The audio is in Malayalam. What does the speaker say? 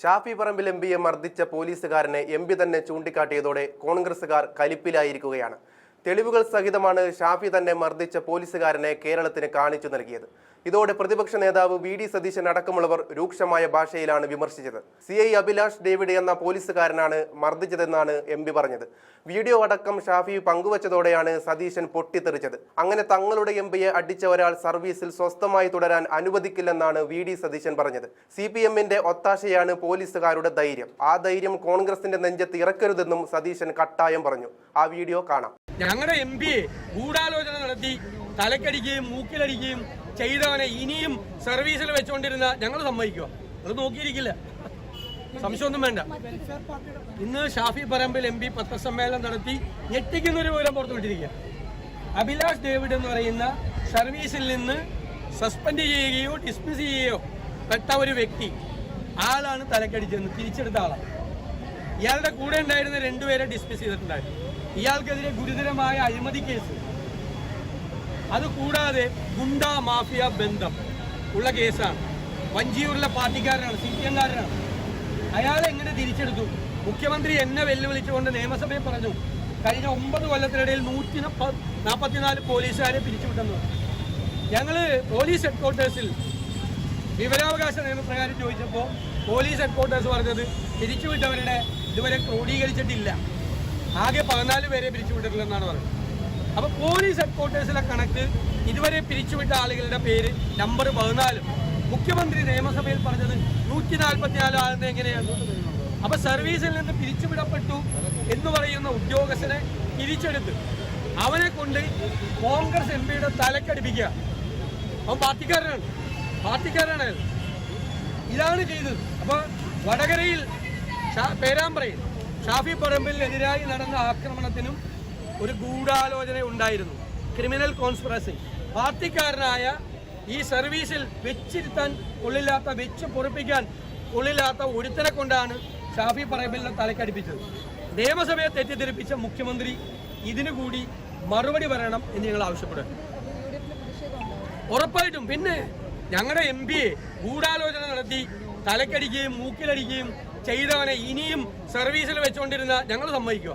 ഷാഫി പറമ്പിൽ എം പിയെ മർദ്ദിച്ച പോലീസുകാരനെ എം പി തന്നെ ചൂണ്ടിക്കാട്ടിയതോടെ കോൺഗ്രസുകാർ കലിപ്പിലായിരിക്കുകയാണ്. തെളിവുകൾ സഹിതമാണ് ഷാഫി തന്നെ മർദ്ദിച്ച പോലീസുകാരനെ കേരളത്തിന് കാണിച്ചു നൽകിയത്. ഇതോടെ പ്രതിപക്ഷ നേതാവ് വി ഡി സതീശൻ അടക്കമുള്ളവർ രൂക്ഷമായ ഭാഷയിലാണ് വിമർശിച്ചത്. സി ഐ അഭിലാഷ് ഡേവിഡ് എന്ന പോലീസുകാരനാണ് മർദ്ദിച്ചതെന്നാണ് എം പി പറഞ്ഞത്. വീഡിയോ അടക്കം ഷാഫി പങ്കുവച്ചതോടെയാണ് സതീശൻ പൊട്ടിത്തെറിച്ചത്. അങ്ങനെ തങ്ങളുടെ എം പിയെ അടിച്ച ഒരാൾ സർവീസിൽ സ്വസ്ഥമായി തുടരാൻ അനുവദിക്കില്ലെന്നാണ് വി ഡി സതീശൻ പറഞ്ഞത്. സി പി എമ്മിന്റെ ഒത്താശയാണ് പോലീസുകാരുടെ ധൈര്യം. ആ ധൈര്യം കോൺഗ്രസിന്റെ നെഞ്ചത്ത് ഇറക്കരുതെന്നും സതീശൻ കട്ടായം പറഞ്ഞു. ആ വീഡിയോ കാണാം. ഞങ്ങളുടെ എം പിയെ ഗൂഢാലോചന നടത്തി തലക്കടിക്കുകയും മൂക്കിലടിക്കുകയും ചെയ്തവനെ ഇനിയും സർവീസിൽ വെച്ചുകൊണ്ടിരുന്ന ഞങ്ങൾ സമ്മതിക്കുക അത് നോക്കിയിരിക്കില്ല. സംശയമൊന്നും വേണ്ട. ഇന്ന് ഷാഫി പറമ്പിൽ എം പി പത്രസമ്മേളനം നടത്തി ഞെട്ടിക്കുന്നൊരു വിവരം പുറത്തുവിട്ടിരിക്കുക അഭിലാഷ് ഡേവിഡ് എന്ന് പറയുന്ന സർവീസിൽ നിന്ന് സസ്പെൻഡ് ചെയ്യുകയോ ഡിസ്മിസ് ചെയ്യുകയോ പെട്ട ഒരു വ്യക്തി. ആളാണ് തലക്കടിച്ചതെന്ന് തിരിച്ചെടുത്ത ആളാണ്. ഇയാളുടെ കൂടെ ഉണ്ടായിരുന്ന രണ്ടുപേരെ ഡിസ്മിസ് ചെയ്തിട്ടുണ്ടായിരുന്നു. ഇയാൾക്കെതിരെ ഗുരുതരമായ അഴിമതി കേസ് അത് കൂടാതെ ഗുണ്ട മാഫിയ ബന്ധം ഉള്ള കേസാണ് വഞ്ചിയൂരിലെ പാർട്ടിക്കാരനാണ് സി പി എംകാരനാണ് അയാളെ എങ്ങനെ തിരിച്ചെടുത്തു? മുഖ്യമന്ത്രി എന്നെ വെല്ലുവിളിച്ചുകൊണ്ട് നിയമസഭയിൽ പറഞ്ഞു കഴിഞ്ഞ ഒമ്പത് കൊല്ലത്തിനിടയിൽ നൂറ്റി നാൽപ്പത്തിനാല് പോലീസുകാരെ പിരിച്ചുവിട്ടെന്ന്. ഞങ്ങൾ പോലീസ് ഹെഡ്ക്വാർട്ടേഴ്സിൽ വിവരാവകാശ നിയമപ്രകാരം ചോദിച്ചപ്പോൾ പോലീസ് ഹെഡ്ക്വാർട്ടേഴ്സ് പറഞ്ഞത് പിരിച്ചുവിട്ടവരുടെ ഇതുവരെ ക്രോഡീകരിച്ചിട്ടില്ല. ആകെ പതിനാല് പേരെ പിരിച്ചുവിട്ടിട്ടില്ലെന്നാണ് പറയുന്നത്. അപ്പോൾ പോലീസ് ഹെഡ്ക്വാർട്ടേഴ്സിലെ കണക്ക് ഇതുവരെ പിരിച്ചുവിട്ട ആളുകളുടെ പേര് നമ്പർ പതിനാലും. മുഖ്യമന്ത്രി നിയമസഭയിൽ പറഞ്ഞത് നൂറ്റി നാൽപ്പത്തിനാല് ആളുന്ന എങ്ങനെയാണ്? അപ്പോൾ സർവീസിൽ നിന്ന് പിരിച്ചുവിടപ്പെട്ടു എന്ന് പറയുന്ന ഉദ്യോഗസ്ഥനെ തിരിച്ചെടുത്ത് അവനെ കൊണ്ട് കോൺഗ്രസ് എം പിയുടെ തലക്കടിപ്പിക്കുക. അവൻ പാർട്ടിക്കാരനാണ്. പാർട്ടിക്കാരനാണ്. ഇതാണ് ചെയ്തത്. അപ്പോൾ വടകരയിൽ പേരാമ്പ്രയിൽ ഷാഫി പറമ്പിലിനെതിരായി നടന്ന ആക്രമണത്തിനും ഒരു ഗൂഢാലോചന ഉണ്ടായിരുന്നു. Criminal conspiracy. പാർട്ടിക്കാരനായ ഈ സർവീസിൽ വെച്ചിരുത്താൻ കൊള്ളില്ലാത്ത വെച്ച് പൊറിപ്പിക്കാൻ കൊള്ളില്ലാത്ത ഒരുത്തനെ കൊണ്ടാണ് ഷാഫി പറമ്പിലിനെ തലക്കടിപ്പിച്ചത്. നിയമസഭയെ തെറ്റിദ്ധരിപ്പിച്ച മുഖ്യമന്ത്രി ഇതിനു കൂടി മറുപടി പറയണം എന്ന് ഞങ്ങൾ ആവശ്യപ്പെടുന്നു. ഉറപ്പായിട്ടും. പിന്നെ ഞങ്ങളുടെ എം പിയെ ഗൂഢാലോചന നടത്തി തലക്കടിക്കുകയും മൂക്കിലടിക്കുകയും ചെയ്തവനെ ഇനിയും സർവീസിൽ വെച്ചുകൊണ്ടിരുന്ന ഞങ്ങൾ സമ്മതിക്കുക.